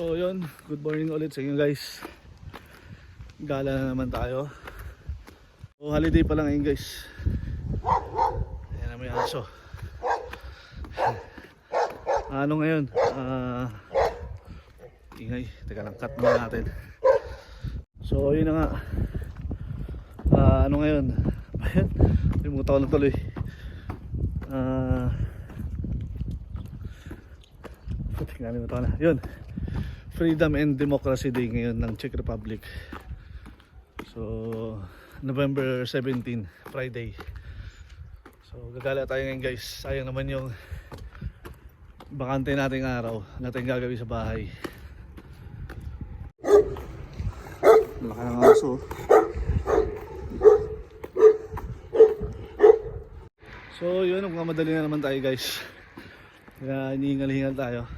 So yun, good morning ulit sa inyo guys. Gala na naman tayo. So holiday pa lang ngayon guys. Ayan na may aso. Ano ngayon? Ah, ingay. Teka lang, cut muna natin. So yun na nga. Ah, ano ngayon? Ayan, limutan ko na tuloy. Ah, Putik na limutan ko na. Yun. Freedom and Democracy Day ngayon ng Czech Republic. So, November 17, Friday. So, gagala tayo ngayon guys. Sayang naman yung bakante nating araw natin gagawin sa bahay. Laki ng aso. So, yun. Magmamadali na naman tayo guys. Kaya inihingal-hingal tayo.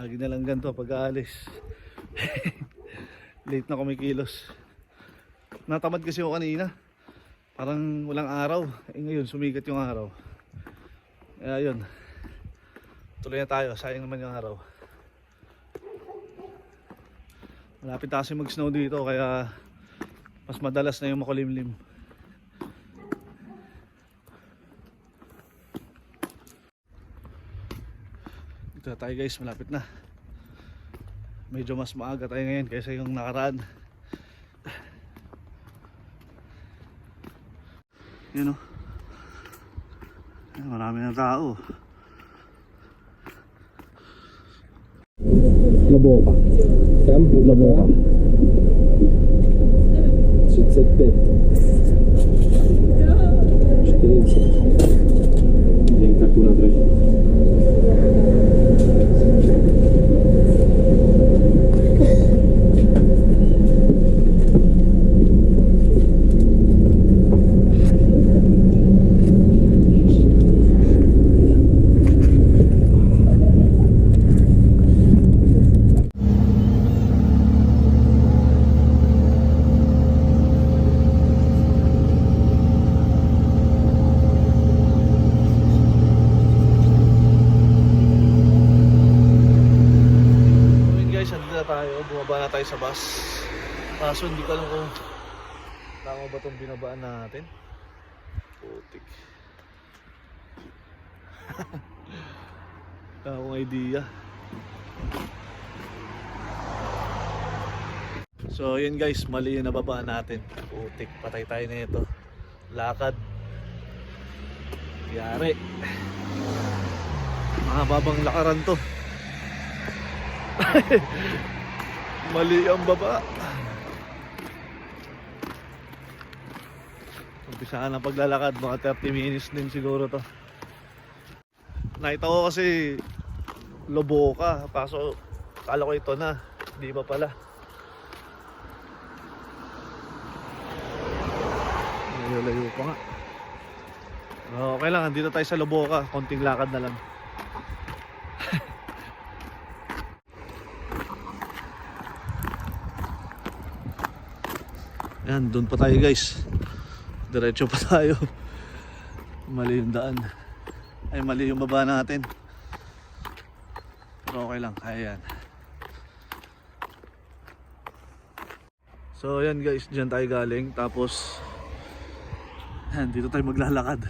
Lagi na lang ganito pag aalis. Late na kumikilos. Natamad kasi ako kanina. Parang walang araw. Eh ngayon, sumigat yung araw. Kaya yun. Tuloy na tayo. Sayang naman yung araw. Malapit kasi mag-snow dito kaya mas madalas na yung makulimlim. na tayo guys. Malapit na. Medyo mas maaga tayo ngayon kaysa yung nakaraan. Yun o oh. Ayan, marami na tao. Laboka. Laboka. 35 na tayo. Bumaba na tayo sa bus. Kaso hindi ko alam kung tama ba itong binabaan natin. Putik. Wala akong idea. So yun guys, mali yung nababaan natin. Putik, patay tayo na ito. Lakad. Yari. Mahababang lakaran to. Mali ang baba. Umpisaan ang paglalakad, mga 30 minutes din siguro to. Nakita ko kasi Loboka, kaso kala ko ito na, di ba pala? Layo-layo pa nga. Oh, Okay lang, andito tayo sa Loboka, konting lakad na lang. Yan, doon pa tayo guys. Diretso pa tayo. Mali yung daan. Ay, mali yung baba natin. Pero okay lang, kaya yan. So yan guys, dyan tayo galing. Tapos, yan, dito tayo maglalakad.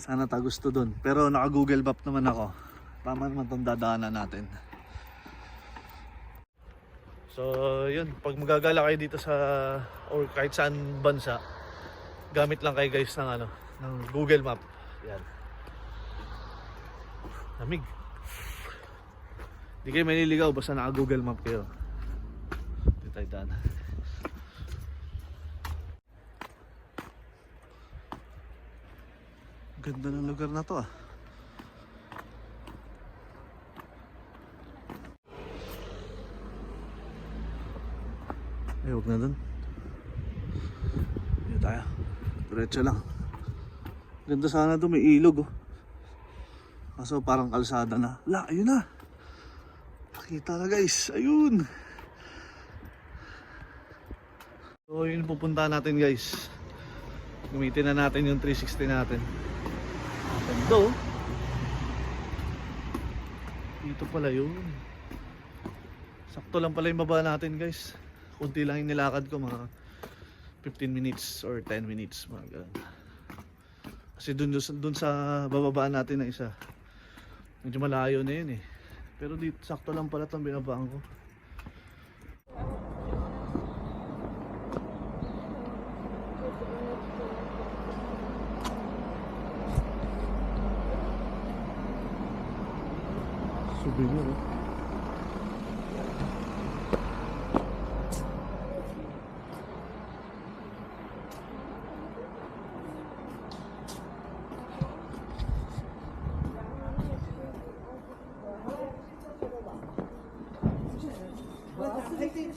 Sana ta gusto doon. Pero naka Google Map naman ako. Tama naman itong dadaanan natin. So, yun. Pag magagala kayo dito sa, or kahit saan bansa, gamit lang kayo guys ng ano, ng Google Map. Yan. Lamig. Hindi kayo maniligaw basta naka Google Map kayo. Dito tayo daan. Ganda ng lugar na to ah. Huwag na dun. Dito tayo. Diretso lang. Ganda sana doon, may ilog oh. Kaso parang kalsada na. La, ayun na. Nakita na guys. Ayun. So yun pupunta natin guys. Gamitin na natin yung 360 natin. Ganda oh. Dito pala yun. Sakto lang pala yung baba natin guys. Kunti lang yung ko mga 15 minutes or 10 minutes mga ganun. Kasi dun, dun, dun sa bababaan natin na isa. Medyo malayo na yun eh. Pero dito sakto lang pala itong binabaan ko. Souvenir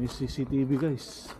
May CCTV guys.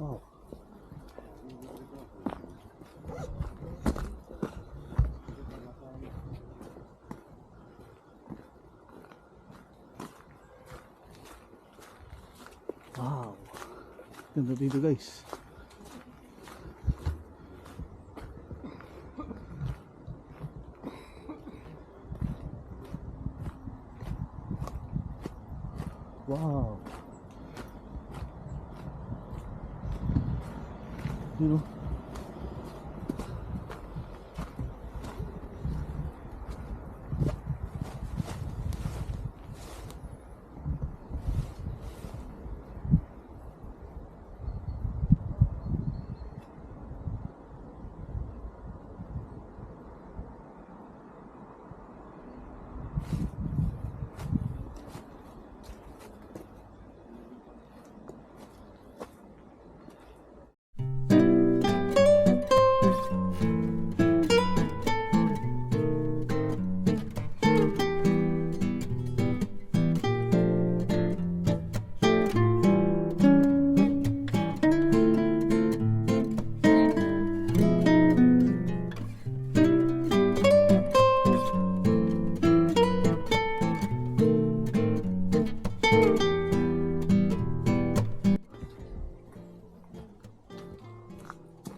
Oh. Wow. Ganda dito guys. Wow. Yun oh.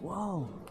Whoa.